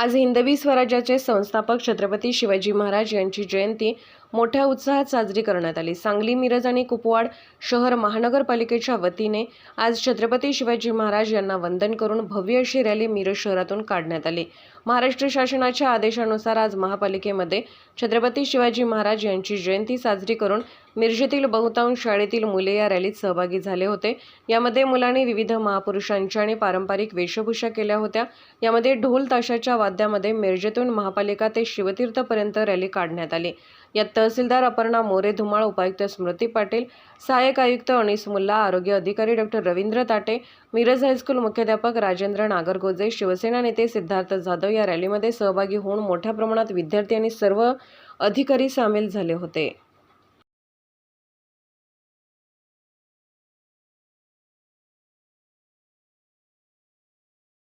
आज हिंदवी स्वराज्याचे संस्थापक छत्रपती शिवाजी महाराज यांची जयंती मोठ्या उत्साहात साजरी करण्यात आली. सांगली मिरज आणि कुपवाड शहर महानगरपालिकेच्या वतीने आज छत्रपती शिवाजी महाराज यांना वंदन करून भव्य अशी रॅली मिरज शहरातून काढण्यात आली. महाराष्ट्र शासनाच्या आदेशानुसार आज महापालिकेमध्ये छत्रपती शिवाजी महाराज यांची जयंती साजरी करून मिरजेतील बहुतांश शाळेतील मुले या रॅलीत सहभागी झाले होते. यामध्ये मुलांनी विविध महापुरुषांच्या आणि पारंपरिक वेशभूषा केल्या होत्या. यामध्ये ढोल ताशाच्या वाद्यामध्ये मिरजेतून महापालिका ते शिवतीर्थपर्यंत रॅली काढण्यात आली. यात तहसीलदार अपर्णा मोरे धुमाळ उपायुक्त स्मृती पाटील सहाय्यक आयुक्त अनिस मुल्ला आरोग्य अधिकारी डॉक्टर रवींद्र ताटे मिरज हायस्कूल मुख्याध्यापक राजेंद्र नागरगोजे शिवसेना नेते सिद्धार्थ जाधव या रॅलीमध्ये सहभागी होऊन मोठ्या प्रमाणात विद्यार्थी आणि सर्व अधिकारी सामील झाले होते.